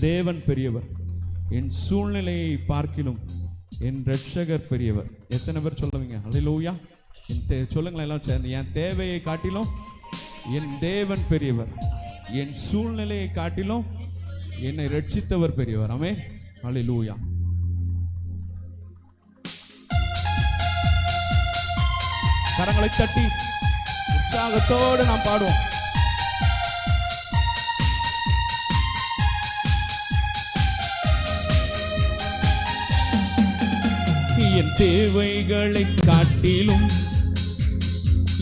தேவன் பெரியவர். என் சூழ்நிலையை பார்க்கிலும் என் ரட்சகர் பெரியவர். எத்தனை பேர் சொல்லுவீங்க? அல்லேலூயா என் தே சொல்லுங்களேன் எல்லாம் சேர்ந்து. என் தேவையை காட்டிலும் என் தேவன் பெரியவர். என் சூழ்நிலையை காட்டிலும் என்னை ரட்சித்தவர் பெரியவர். அமே அலையிலூயா கரங்களை தட்டி உற்சாகத்தோடு நாம் பாடுவோம். என் தேவைகளை காட்டிலும்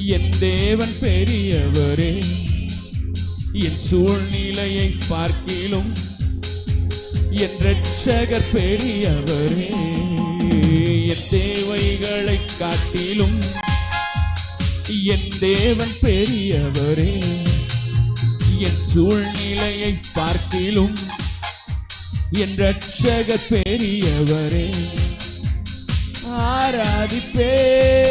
என் தேவன் பெரியவரே. என் சூழ்நிலையை பார்க்கிலும் என் ரட்சகர் பெரியவரே. என் தேவைகளை காட்டிலும் என் தேவன் பெரியவரே. என் சூழ்நிலையை பார்க்கிலும் என் ரட்சகர் பெரியவரே. ஆராதிப்பே உம்மை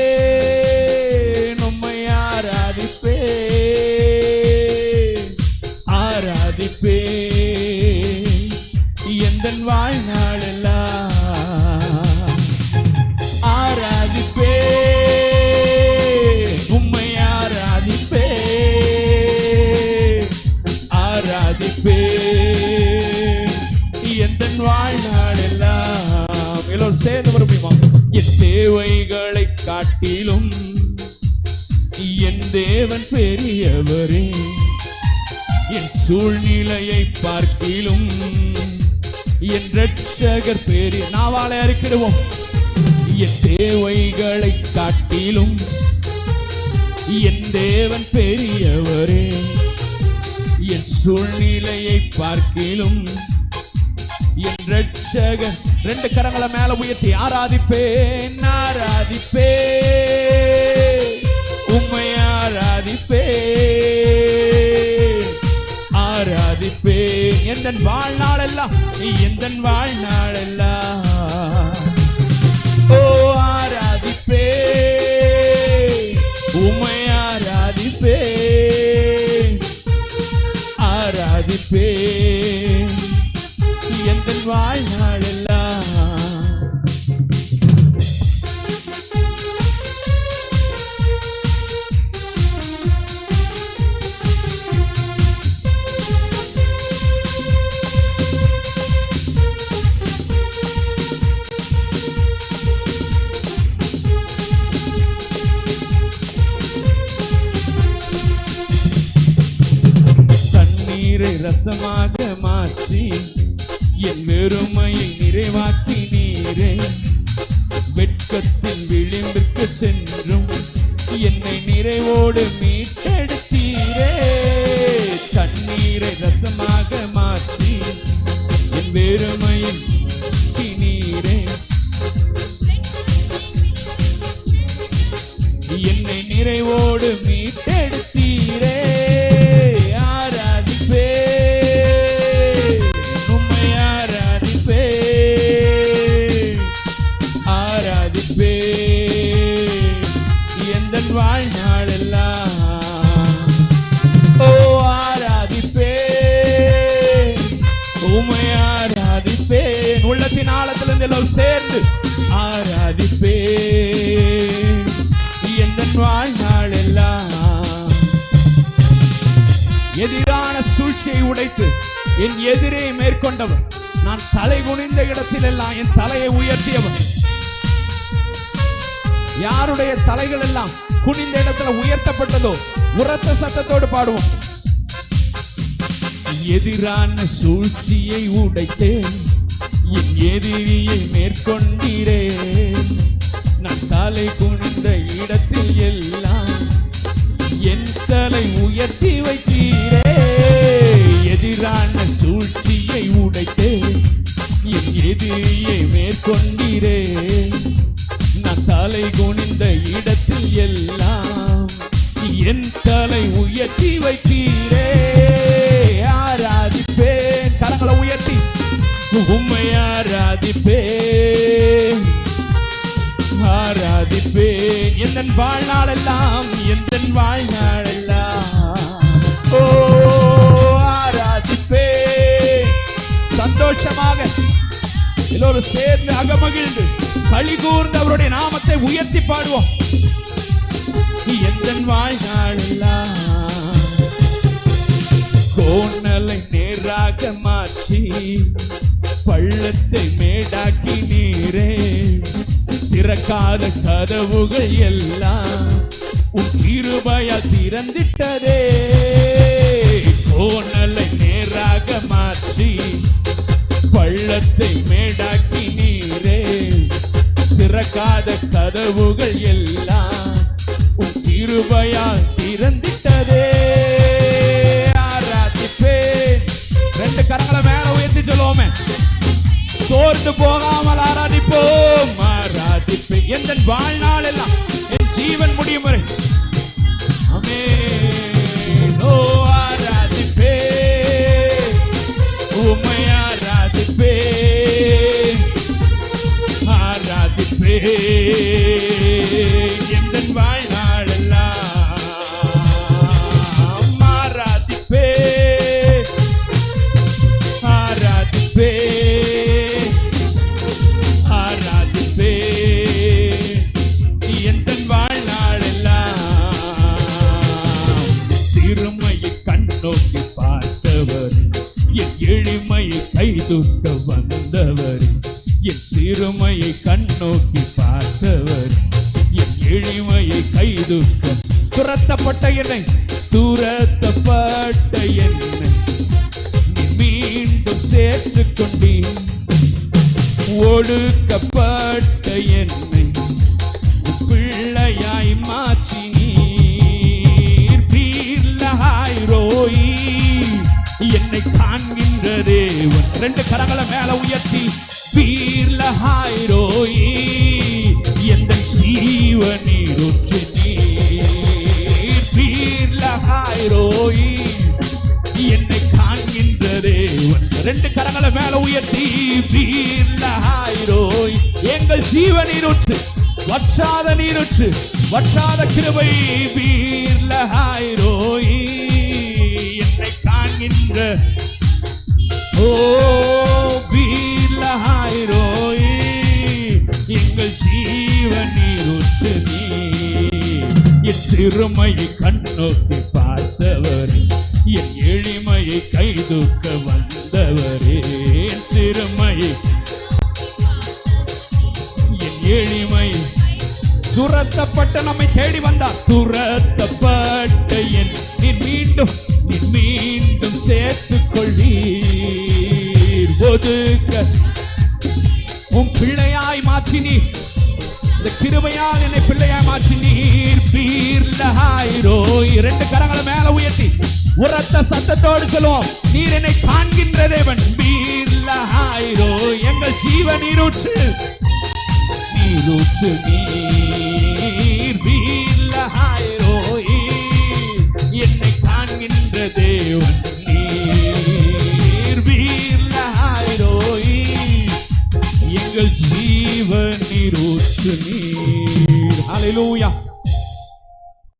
என் தேவன் பெரியவரே. என் சூழ்நிலையை பார்க்கிலும் என் ரட்சகர் பெரிய நாவாலை அறிக்கிடுவோம். என் தேவைகளை காட்டிலும் என் தேவன் பெரியவரே. என் சூழ்நிலையை பார்க்கிலும் என் ரட்சகர் ரெண்டு கரங்களை மேல உயர்த்தி ஆராதிப்பேன் ஆராதிப்பேன். உம்மை ஆராதிப்பே ஆராதிப்பே எந்த வாழ்நாளெல்லாம் எந்த வாழ்நாளெல்லாம் ரசமாக மாற்றி என் வெறுமையை நிறைவாக்கி நீரே. வெட்கத்தின் விளிம்பிற்கு சென்றும் என்னை நிறைவோடு மீட்டெடுத்தீரே. தண்ணீரை ரசமாக மாற்றி என் வெறுமையை உள்ளத்தின் ஆழத்திலிருந்து சேர்ந்து ஆராதிப்பே. எந்த வாழ்நாள் எல்லாம் எதிரான சூழ்ச்சியை உடைத்து என் எதிரே மேற்கொண்டவர். நான் தலை குனிந்த இடத்தில் எல்லாம் என் தலையை உயர்த்தியவர். யாருடைய தலைகள் எல்லாம் குனிந்த இடத்துல உயர்த்தப்பட்டதோ உரத்த சத்தத்தோடு பாடுவோம். எதிரான சூழ்ச்சியை உடைத்தேன். எதிரியை மேற்கொண்டீரே. நான் தலை குனிந்த இடத்தில் எல்லாம் என் தலை உயர்த்தி வைத்தீரே. எதிரான சூழ்ச்சியை உடைத்து என் எதிரியை மேற்கொண்டீரே. நான் தலை குனிந்த இடத்தில் எல்லாம் என் வாழ்நாள் எல்லாம் என் வாழ்நாளெல்லாம். ஓ ஆராதிப்பே. சந்தோஷமாக எல்லோரும் சேர்ந்து அகமகிழ்ந்து களி கூர்ந்து அவருடைய நாமத்தை உயர்த்தி பாடுவோம். என் வாழ்நாளெல்லாம். கோணலை நேராக மாற்றி பள்ளத்தை மேடாக்கி திறக்காத கதவுகள் எல்லாம் உன் கிருபையா திறந்திட்டதே. கோணலை நேராக மாற்றி பள்ளத்தை மேடாக்கி நீரே. திறக்காத கதவு வாழ்நாள் எல்லாம் என் ஜீவன் முடியும் வரை எளிமையை கைதூக்க வந்தவர். என் சிறுமையை கண்ணோக்கி பார்த்தவர். என் எளிமையை கைதூக்க துரத்தப்பட்ட என்னை துரத்தப்பட்ட என்னை. மீண்டும் சேர்த்து கொண்டீர். ஒடுக்கப்பட்ட என்னை. ரெண்டு கரங்களை மேல உயர்த்தி வீர்ல ரோயி எந்த ஜீவனீர் ஊற்றி வீர்ல பீர்லஹாய் ரோயி என்னை காண்கின்ற தேவன். ரெண்டு கரங்களை மேல உயர்த்தி வீரஹாயிரோய் எங்கள் ஜீவ நீருற்று வற்றாத நீருச்சு வற்றாத கிருபை. வீரஹாயிரோய் என்னை காண்கின்ற சிறுமையை கண்ணோக்கி பார்த்தவர் என் எளிமையை கைதூக்க வந்தவரே சிறுமையை என் எளிமை துரத்தப்பட்ட நம்மை தேடி வந்தார். துரத்தப்பட்ட என் நீ மீண்டும் நீ ஒதுக்க. உன் பிள்ளையாய் மாற்றினீர் இந்த கிருபையால் என்னை பிள்ளையாய் மாற்றி நீர் பீர்லஹாயிரோய் ரெண்டு கரங்களை மேல உயர்த்தி. உரத்த சத்தத்தோடு சொல்லுவோம். நீர் என்னை காண்கின்ற தேவன். பீர்லஹாயிரோய் எங்கள் ஜீவ நீரூற்று. நீரூற்று நீர்